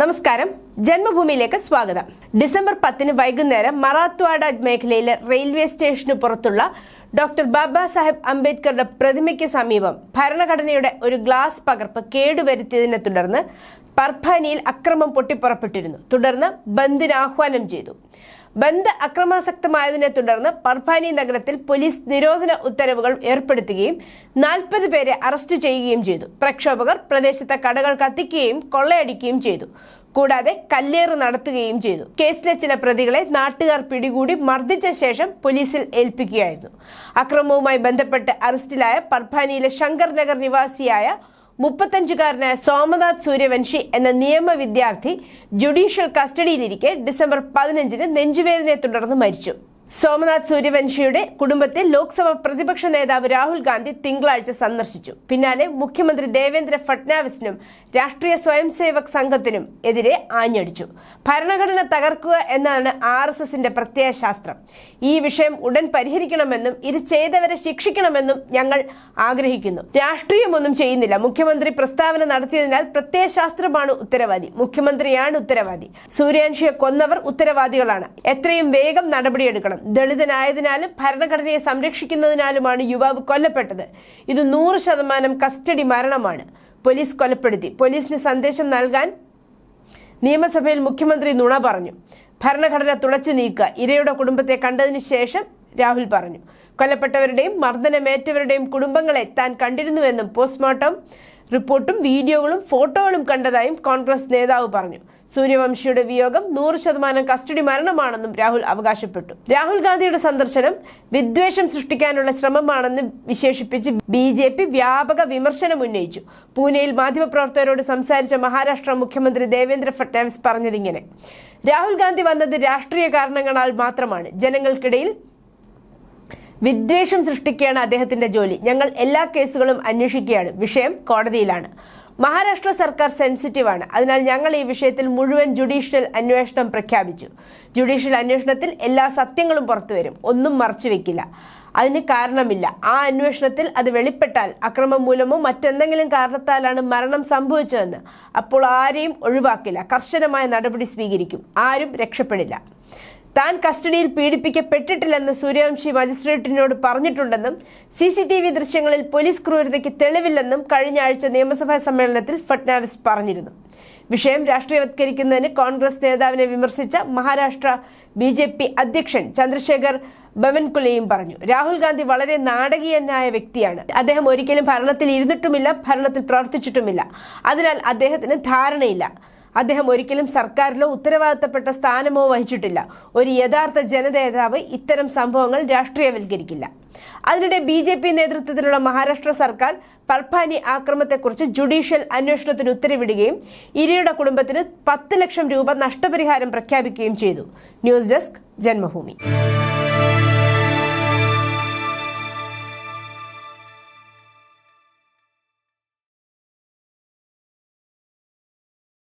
നമസ്കാരം. ജന്മഭൂമിയിലേക്ക് സ്വാഗതം. ഡിസംബർ പത്തിന് വൈകുന്നേരം മറാത്ത്വാഡ മേഖലയിലെ റെയിൽവേ സ്റ്റേഷന് പുറത്തുള്ള ഡോക്ടർ ബാബാ സാഹേബ് അംബേദ്കറുടെ പ്രതിമയ്ക്ക് സമീപം ഭരണഘടനയുടെ ഒരു ഗ്ലാസ് പകർപ്പ് കേടുവരുത്തിയതിനെ തുടർന്ന് പർഭാനിയിൽ അക്രമം പൊട്ടിപ്പുറപ്പെട്ടിരുന്നു. തുടർന്ന് ബന്ദിന് ആഹ്വാനം ചെയ്തു. ബന്ദ് അക്രമാസക്തമായതിനെ തുടർന്ന് പർഭാനി നഗരത്തിൽ പോലീസ് നിരോധന ഉത്തരവുകൾ ഏർപ്പെടുത്തുകയും നാൽപ്പത് പേരെ അറസ്റ്റ് ചെയ്യുകയും ചെയ്തു. പ്രക്ഷോഭകർ പ്രദേശത്തെ കടകൾ കത്തിക്കുകയും കൊള്ളയടിക്കുകയും ചെയ്തു. കൂടാതെ കല്ലേറ് നടത്തുകയും ചെയ്തു. കേസിലെ ചില പ്രതികളെ നാട്ടുകാർ പിടികൂടി മർദ്ദിച്ച ശേഷം പോലീസിൽ ഏൽപ്പിക്കുകയായിരുന്നു. അക്രമവുമായി ബന്ധപ്പെട്ട് അറസ്റ്റിലായ പർഭാനിയിലെ ശങ്കർ നഗർ നിവാസിയായ മുപ്പത്തഞ്ചുകാരനായ സോമനാഥ് സൂര്യവംശി എന്ന നിയമ വിദ്യാർത്ഥി ജുഡീഷ്യൽ കസ്റ്റഡിയിലിരിക്കെ ഡിസംബർ പതിനഞ്ചിന് നെഞ്ചുവേദനയെ തുടർന്ന് മരിച്ചു. സോമനാഥ് സൂര്യവംശിയുടെ കുടുംബത്തെ ലോക്സഭ പ്രതിപക്ഷ നേതാവ് രാഹുൽ ഗാന്ധി തിങ്കളാഴ്ച സന്ദർശിച്ചു. പിന്നാലെ മുഖ്യമന്ത്രി ദേവേന്ദ്ര ഫട്നാവിസിനും രാഷ്ട്രീയ സ്വയംസേവക് സംഘത്തിനും എതിരെ ആഞ്ഞടിച്ചു. ഭരണഘടന തകർക്കുക എന്നതാണ് ആർ എസ് എസിന്റെ പ്രത്യയശാസ്ത്രം. ഈ വിഷയം ഉടൻ പരിഹരിക്കണമെന്നും ഇത് ചെയ്തവരെ ശിക്ഷിക്കണമെന്നും ഞങ്ങൾ ആഗ്രഹിക്കുന്നു. രാഷ്ട്രീയമൊന്നും ചെയ്യുന്നില്ല. മുഖ്യമന്ത്രി പ്രസ്താവന നടത്തിയതിനാൽ പ്രത്യയശാസ്ത്രമാണ് ഉത്തരവാദി. മുഖ്യമന്ത്രിയാണ് ഉത്തരവാദി. സൂര്യാൻഷിയെ കൊന്നവർ ഉത്തരവാദികളാണ്. എത്രയും വേഗം നടപടിയെടുക്കണം. ദളിതനായതിനാലും ഭരണഘടനയെ സംരക്ഷിക്കുന്നതിനാലുമാണ് യുവാവ് കൊല്ലപ്പെട്ടത്. ഇത് നൂറ് ശതമാനം കസ്റ്റഡി മരണമാണ്. പോലീസ് കൊലപ്പെടുത്തി. പോലീസിന് സന്ദേശം നൽകാൻ നിയമസഭയിൽ മുഖ്യമന്ത്രി നുണ പറഞ്ഞു. ഭരണഘടന തുളച്ചു നീക്കുക. ഇരയുടെ കുടുംബത്തെ കണ്ടതിന് ശേഷം രാഹുൽ പറഞ്ഞു. കൊല്ലപ്പെട്ടവരുടെയും മർദ്ദനമേറ്റവരുടെയും കുടുംബങ്ങളെ താൻ കണ്ടിരുന്നുവെന്നും പോസ്റ്റ്മോർട്ടം റിപ്പോർട്ടും വീഡിയോകളും ഫോട്ടോകളും കണ്ടതായും കോൺഗ്രസ് നേതാവ് പറഞ്ഞു. സൂര്യവംശിയുടെ വിയോഗം നൂറ് ശതമാനം കസ്റ്റഡി മരണമാണെന്നും രാഹുൽ അവകാശപ്പെട്ടു. രാഹുൽ ഗാന്ധിയുടെ സന്ദർശനം വിദ്വേഷം സൃഷ്ടിക്കാനുള്ള ശ്രമമാണെന്ന് വിശേഷിപ്പിച്ച് ബി ജെ പി വ്യാപക വിമർശനം ഉന്നയിച്ചു. പൂനെയിൽ മാധ്യമപ്രവർത്തകരോട് സംസാരിച്ച മഹാരാഷ്ട്ര മുഖ്യമന്ത്രി ദേവേന്ദ്ര ഫട്നാവിസ് പറഞ്ഞതിങ്ങനെ രാഹുൽ ഗാന്ധി വന്നത് രാഷ്ട്രീയ കാരണങ്ങളാൽ മാത്രമാണ്. ജനങ്ങൾക്കിടയിൽ വിദ്വേഷം സൃഷ്ടിക്കുകയാണ് അദ്ദേഹത്തിന്റെ ജോലി. ഞങ്ങൾ എല്ലാ കേസുകളും അന്വേഷിക്കുകയാണ്. വിഷയം കോടതിയിലാണ്. മഹാരാഷ്ട്ര സർക്കാർ സെൻസിറ്റീവ് ആണ് അതിനാൽ ഞങ്ങൾ ഈ വിഷയത്തിൽ മുഴുവൻ ജുഡീഷ്യൽ അന്വേഷണം പ്രഖ്യാപിച്ചു. ജുഡീഷ്യൽ അന്വേഷണത്തിൽ എല്ലാ സത്യങ്ങളും പുറത്തുവരും. ഒന്നും മറച്ചുവെക്കില്ല അതിന് കാരണമില്ല. ആ അന്വേഷണത്തിൽ അത് വെളിപ്പെട്ടാൽ അക്രമം മൂലമോ മറ്റെന്തെങ്കിലും കാരണത്താലാണ് മരണം സംഭവിച്ചതെന്ന് അപ്പോൾ ആരെയും ഒഴിവാക്കില്ല. കർശനമായ നടപടി സ്വീകരിക്കും. ആരും രക്ഷപ്പെടില്ല. താൻ കസ്റ്റഡിയിൽ പീഡിപ്പിക്കപ്പെട്ടിട്ടില്ലെന്ന് സൂര്യവംശി മജിസ്ട്രേറ്റിനോട് പറഞ്ഞിട്ടുണ്ടെന്നും സി സി ടി വി ദൃശ്യങ്ങളിൽ പോലീസ് ക്രൂരതയ്ക്ക് തെളിവില്ലെന്നും കഴിഞ്ഞ ആഴ്ച നിയമസഭാ സമ്മേളനത്തിൽ ഫട്നാവിസ് പറഞ്ഞിരുന്നു. വിഷയം രാഷ്ട്രീയവത്കരിക്കുന്നതിന് കോൺഗ്രസ് നേതാവിനെ വിമർശിച്ച മഹാരാഷ്ട്ര ബി ജെ പി അധ്യക്ഷൻ ചന്ദ്രശേഖർ ബവൻകുലയും പറഞ്ഞു. രാഹുൽ ഗാന്ധി വളരെ നാടകീയനായ വ്യക്തിയാണ്. അദ്ദേഹം ഒരിക്കലും ഭരണത്തിൽ ഇരുന്നിട്ടുമില്ല ഭരണത്തിൽ പ്രവർത്തിച്ചിട്ടുമില്ല. അതിനാൽ അദ്ദേഹത്തിന് ധാരണയില്ല. അദ്ദേഹം ഒരിക്കലും സർക്കാരിലോ ഉത്തരവാദിത്തപ്പെട്ട സ്ഥാനമോ വഹിച്ചിട്ടില്ല. ഒരു യഥാർത്ഥ ജനനേതാവ് ഇത്തരം സംഭവങ്ങൾ രാഷ്ട്രീയവൽക്കരിക്കില്ല. അതിനിടെ ബി ജെ പി നേതൃത്വത്തിലുള്ള മഹാരാഷ്ട്ര സർക്കാർ പർഭാനി ആക്രമത്തെക്കുറിച്ച് ജുഡീഷ്യൽ അന്വേഷണത്തിന് ഉത്തരവിടുകയും ഇരയുടെ കുടുംബത്തിന് പത്ത് ലക്ഷം രൂപ നഷ്ടപരിഹാരം പ്രഖ്യാപിക്കുകയും ചെയ്തു. News desk Janmabhumi.